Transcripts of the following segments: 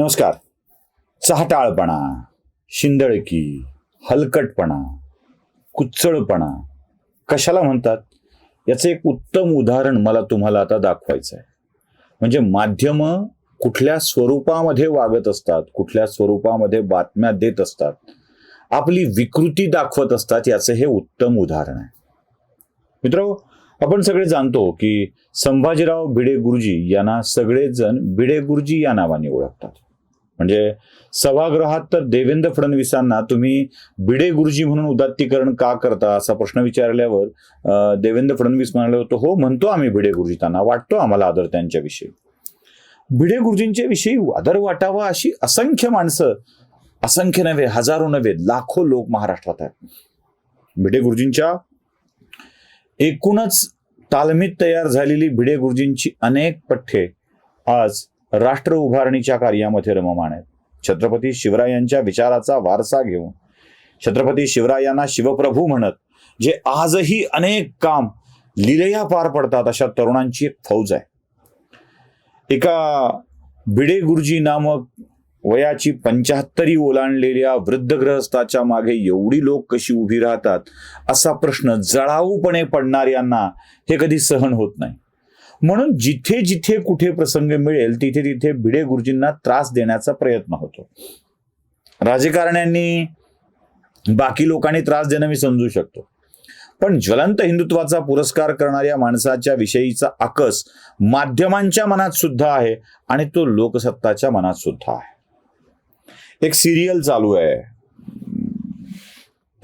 नमस्कार. चाहटाळपणा शिंदळकी हलकटपणा कुच्चळपणा कशाला म्हणतात? याचं एक उत्तम उदाहरण मला तुम्हाला आता दाखवायचं आहे. म्हणजे माध्यम कुठल्या स्वरूपामध्ये वागत असतात कुठल्या स्वरूपामध्ये बातम्या देत असतात आपली विकृती दाखवत असतात याचं हे उत्तम उदाहरण आहे. मित्र आपण सगळे जाणतो की संभाजीराव भिडे गुरुजी यांना सगळेजण भिडे गुरुजी या नावाने ओळखतात. म्हणजे सभागृहात तर देवेंद्र फडणवीसांना तुम्ही भिडे गुरुजी म्हणून उदात्तीकरण का करता असा प्रश्न विचारल्यावर देवेंद्र फडणवीस म्हणाले होते हो म्हणतो आम्ही भिडे गुरुजी त्यांना वाटतो आम्हाला आदर त्यांच्याविषयी. भिडे गुरुजींच्या विषयी आदर वाटावा अशी असंख्य माणसं असंख्य नव्हे हजारो नव्हे लाखो लोक महाराष्ट्रात आहेत. भिडे गुरुजींच्या एकूणच तालमीत तयार झालेली भिडे गुरुजींची अनेक पठ्ठे आज राष्ट्र उभारणीच्या कार्यामध्ये रममाण आहेत. छत्रपती शिवरायांच्या विचाराचा वारसा घेऊन छत्रपती शिवरायांना शिवप्रभू म्हणत जे आजही अनेक काम लिलया पार पडतात अशा तरुणांची एक फौज आहे. एका भिडे गुरुजी नामक वयाची पंच्याहत्तरी ओलांडलेल्या वृद्ध ग्रहस्थाच्या मागे एवढी लोक कशी उभी राहतात असा प्रश्न जळाऊपणे पडणाऱ्यांना हे कधी सहन होत नाही. म्हणून जिथे जिथे कुठे प्रसंग मिळेल तिथे तिथे भिडे गुरुजींना त्रास देण्याचा प्रयत्न होतो. राजकारण्यांनी बाकी लोकांनी त्रास देणं मी समजू शकतो. पण ज्वलंत हिंदुत्वाचा पुरस्कार करणाऱ्या माणसाच्या विषयीचा आकस माध्यमांच्या मनात सुद्धा आहे आणि तो लोकसत्ताच्या मनात सुद्धा आहे. एक सिरियल चालू आहे.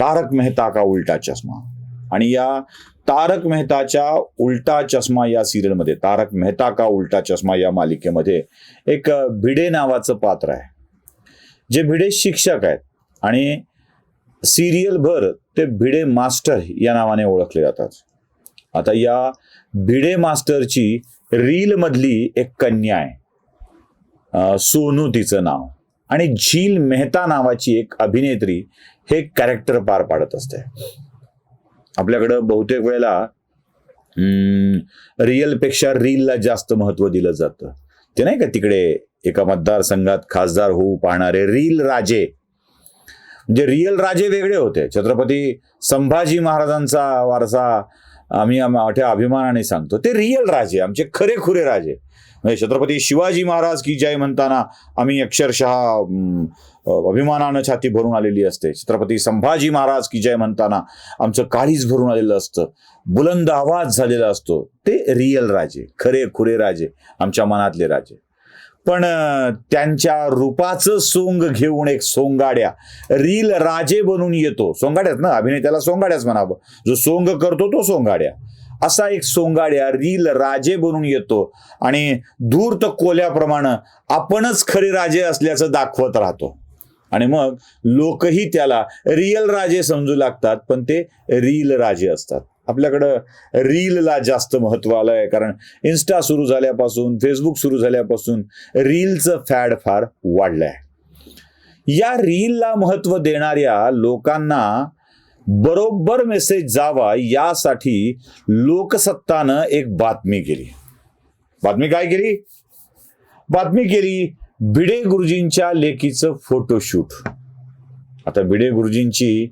तारक मेहता का उलटा चष्मा? आणि या तारक मेहताच्या उलटा चष्मा या सिरियलमध्ये तारक मेहता का उलटा चष्मा या मालिकेमध्ये एक भिडे नावाचं पात्र आहे. जे भिडे शिक्षक आहेत आणि सिरियल भर ते भिडे मास्टर या नावाने ओळखले जातात. आता या भिडे मास्टरची रील मधली एक कन्या आहे. सोनू तिचं नाव. आणि झील मेहता नावाची एक अभिनेत्री हे कॅरेक्टर पार पाडत असते. आपल्याकडं बहुतेक वेळेला रिअलपेक्षा रीलला जास्त महत्त्व दिलं जातं. ते नाही का तिकडे एका मतदारसंघात खासदार होऊ पाहणारे रील राजे. म्हणजे रिअल राजे वेगळे होते. छत्रपती संभाजी महाराजांचा वारसा आम्ही मोठ्या अभिमानाने सांगतो. ते रिअल राजे आमचे खरे खुरे राजे. म्हणजे छत्रपती शिवाजी महाराज की जय म्हणताना आम्ही अक्षरशः अभिमानानं छाती भरून आलेली असते. छत्रपती संभाजी महाराज की जय म्हणताना आमचं काळीच भरून आलेलं असतं. बुलंद आवाज झालेला असतो. ते रियल राजे खरे खुरे राजे आमच्या मनातले राजे. पण त्यांच्या रूपाचं सोंग घेऊन एक सोंगाड्या रील राजे बनून येतो. सोंगाड्याच ना अभिनेत्याला सोंगाड्याच म्हणावं. जो सोंग करतो तो सोंगाड्या. असा एक सोंगाड्या रील राजे बनून येतो. आणि धूर्त कोल्याप्रमाणे आपणच खरे राजे असल्याचं दाखवत राहतो. आणि मग लोकही त्याला रियल राजे समजू लागतात पण ते रील राजे असतात. आपल्याकडं रीलला जास्त महत्त्व आहे कारण इन्स्टा सुरू झाल्यापासून फेसबुक सुरू झाल्यापासून रीलचं फॅड फार वाढलं आहे या रीलला महत्त्व देणाऱ्या लोकांना बरोबर मेसेज जावा यासाठी लोकसत्तानं एक बातमी केली. बातमी काय केली? बातमी केली भिडे गुरुजींच्या लेखीचं फोटोशूट आता भिडे गुरुजींची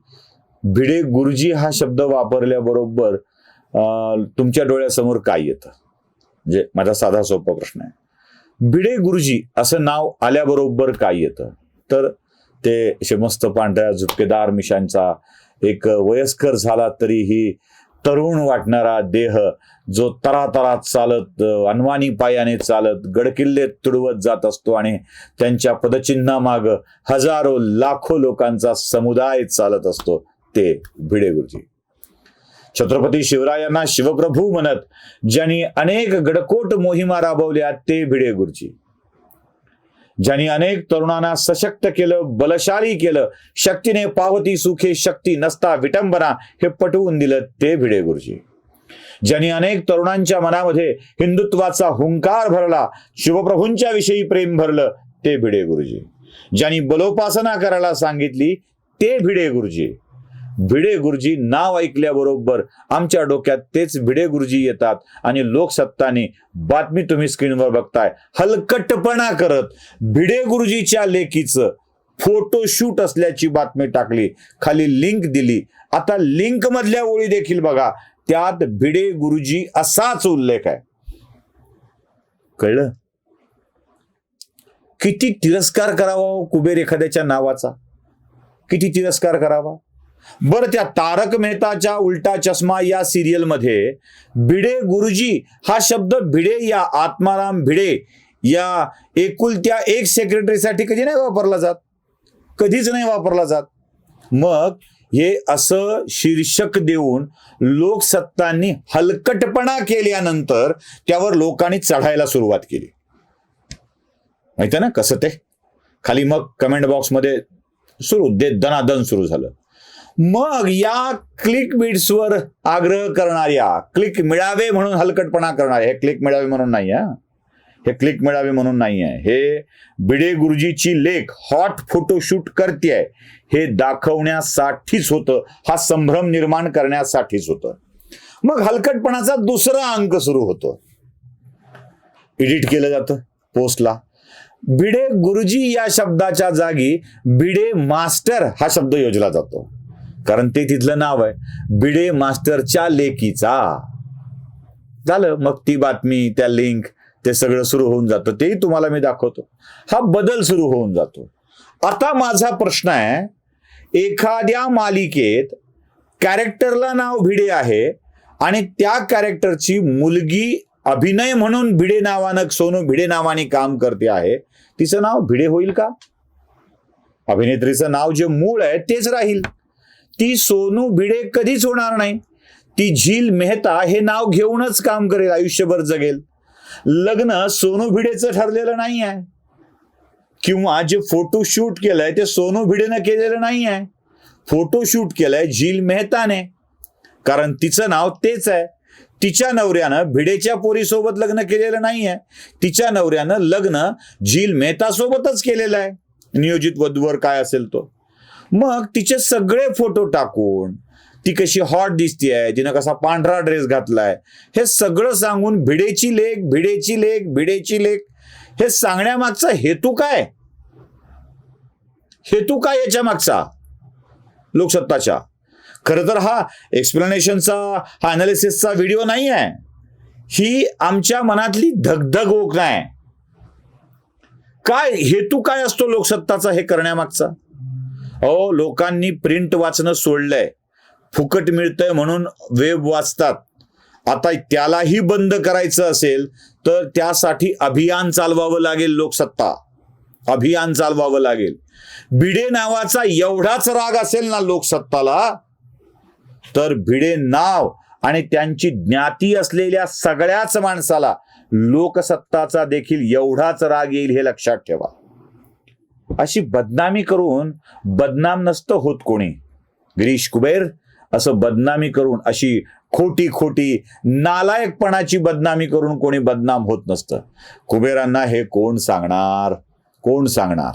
भिडे गुरुजी हा शब्द वापरल्याबरोबर तुमच्या डोळ्यासमोर काय येतं? म्हणजे माझा साधा सोपा प्रश्न आहे. भिडे गुरुजी असं नाव आल्याबरोबर काय येतं? तर ते शमस्त मस्त पांढऱ्या झुपकेदार मिशांचा एक वयस्कर झाला तरीही तरुण वाटणारा देह जो तरातरात चालत अनवानी अनवाणी पायाने चालत गडकिल्ले तुडवत जात असतो आणि त्यांच्या पदचिन्हामाग हजारो लाखो लोकांचा समुदाय चालत असतो ते भिडे गुरुजी. छत्रपती शिवरायांना शिवप्रभू म्हणत ज्यांनी अनेक गडकोट मोहिमा राबवल्या ते भिडे गुरुजी. ज्यांनी अनेक तरुणांना सशक्त केलं बलशाली केलं शक्तीने पावती सुखे शक्ती नसता विटंबना हे पटवून दिलं ते भिडे गुरुजी. ज्यांनी अनेक तरुणांच्या मनामध्ये हिंदुत्वाचा हुंकार भरला शिवप्रभूंच्या विषयी प्रेम भरलं ते भिडे गुरुजी. ज्यांनी बलोपासना करायला सांगितली ते भिडे गुरुजी. भिडे गुरुजी नाव ऐकल्याबरोबर आमच्या डोक्यात तेच भिडे गुरुजी येतात आणि लोकसत्ताने बातमी तुम्ही स्क्रीनवर बघताय. हलकटपणा करत भिडे गुरुजीच्या लेखीचं फोटोशूट असल्याची बातमी टाकली. खाली लिंक दिली. आता लिंक मधल्या ओळी देखील बघा. त्यात भिडे गुरुजी असाच उल्लेख आहे. कळलं? किती तिरस्कार करावा हो कुबेर एखाद्याच्या नावाचा? किती तिरस्कार करावा? बरं त्या तारक मेहताच्या उलटा चष्मा या सिरियलमध्ये भिडे गुरुजी हा शब्द भिडे या आत्माराम भिडे या एकुलत्या एक सेक्रेटरीसाठी कधी नाही वापरला जात? कधीच नाही वापरला जात. मग हे असं शीर्षक देऊन लोकसत्तांनी हलकटपणा केल्यानंतर त्यावर लोकांनी चढायला सुरुवात केली. माहिती ना कसं ते? खाली मग कमेंट बॉक्समध्ये सुरू दे दनादन सुरू झालं. मग या क्लिक बीट्सवर आग्रह करणाऱ्या क्लिक मिळावे म्हणून हलकटपणा करणारे हे क्लिक मिळावे म्हणून नाही आहे हे क्लिक मिळावे म्हणून नाही आहे. हे बिडे गुरुजीची लेख हॉट फोटोशूट करते हे दाखवण्यासाठीच होतं. हा संभ्रम निर्माण करण्यासाठीच होतं. मग हलकटपणाचा दुसरा अंक सुरू होतो. एडिट केलं जातं पोस्टला भिडे गुरुजी या शब्दाच्या जागी भिडे मास्टर हा शब्द योजला जातो. कारण ते तिथलं नाव आहे. बिडे मास्टरच्या लेकीचा. झालं मग ती बातमी त्या लिंक ते सगळं सुरू होऊन जातं. तेही तुम्हाला मी दाखवतो. हा बदल सुरू होऊन जातो. आता माझा प्रश्न आहे एखाद्या मालिकेत कॅरेक्टरला नाव भिडे आहे आणि त्या कॅरेक्टरची मुलगी अभिनय म्हणून भिडे नावानं सोनू भिडे नावाने काम करते आहे तिचं नाव भिडे होईल का? अभिनेत्रीचं नाव जे मूळ आहे तेच राहील. ती सोनू भिडे कधीच होणार नाही. ती झील मेहता हे नाव घेऊनच काम करेल आयुष्यभर जगेल. लग्न सोनू भिडेचं ठरलेलं नाही आहे किंवा जे फोटो शूट केलंय ते सोनू भिडेनं केलेलं नाही आहे फोटो शूट केलंय झील मेहताने. कारण तिचं नाव तेच आहे. तिच्या नवऱ्यानं भिडेच्या पोरीसोबत लग्न केलेलं नाही आहे तिच्या नवऱ्यानं लग्न झील मेहता सोबतच केलेलं आहे. नियोजित वधूवर काय असेल तो? मग तिचे सगळे फोटो टाकून ती कशी हॉट दिसतीये तिनं कसा पांढरा ड्रेस घातलाय हे सगळं सांगून भिडेची लेख भिडेची लेख भिडेची लेख. हे सांगण्यामागचा हेतू काय? हेतू काय याच्या मागचा लोकसत्ताच्या. खरं तर हा एक्सप्लेनेशनचा हा अनालिसिसचा व्हिडिओ नाही आहे ही आमच्या मनातली धगधग ओक आहे काय हेतू काय असतो लोकसत्ताचा हे करण्यामागचा? अहो लोकांनी प्रिंट वाचणं सोडलंय. फुकट मिळतंय म्हणून वेब वाचतात. आता त्यालाही बंद करायचं असेल तर त्यासाठी अभियान चालवावं लागेल लोकसत्ता. अभियान चालवावं लागेल. भिडे नावाचा एवढाच राग असेल ना लोकसत्ताला तर भिडे नाव आणि त्यांची ज्ञाती असलेल्या सगळ्याच माणसाला लोकसत्ताचा देखील एवढाच राग येईल हे लक्षात ठेवा. अशी बदनामी करून बदनाम नसतं होत कोणी. गिरीश कुबेर असं बदनामी करून अशी खोटी खोटी नालायकपणाची बदनामी करून कोणी बदनाम होत नसतं. कुबेरांना हे कोण सांगणार? कोण सांगणार?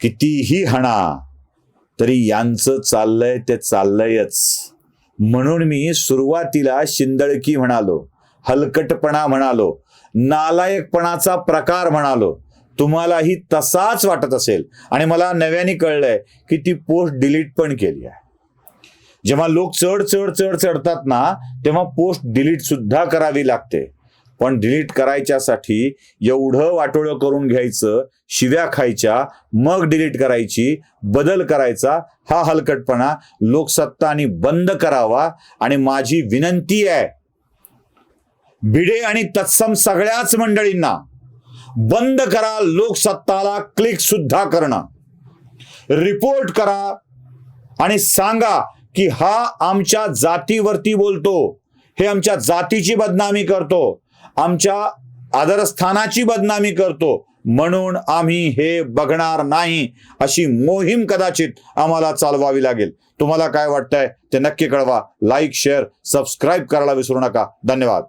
कितीही हणा तरी यांचं चाललंय ते चाललंयच. म्हणून मी सुरुवातीला शिंदळकी म्हणालो हलकटपणा म्हणालो नालायकपणाचा प्रकार म्हणालो तुम्हालाही तसाच वाटत असेल. आणि मला नव्याने कळलंय की ती पोस्ट डिलीट पण केली आहे. जेव्हा लोक चढ चढ चढ चढतात ना तेव्हा पोस्ट डिलीट सुद्धा करावी लागते. पण डिलीट करायच्यासाठी एवढं वाटोळं करून घ्यायचं शिव्या खायच्या मग डिलीट करायची बदल करायचा हा हलकटपणा लोकसत्तानी बंद करावा. आणि माझी विनंती आहे भिडे आणि तत्सम सगळ्याच मंडळींना बंद करा लोकसत्ताला क्लिक सुद्धा करणं. रिपोर्ट करा आणि सांगा की हा आमच्या जातीवरती बोलतो. हे आमच्या जातीची बदनामी करतो. आमच्या आदरस्थानाची बदनामी करतो. म्हणून आम्ही हे बघणार नाही अशी मोहीम कदाचित आम्हाला चालवावी लागेल. तुम्हाला काय वाटतंय ते नक्की कळवा. लाईक शेअर सबस्क्राईब करायला विसरू नका. धन्यवाद.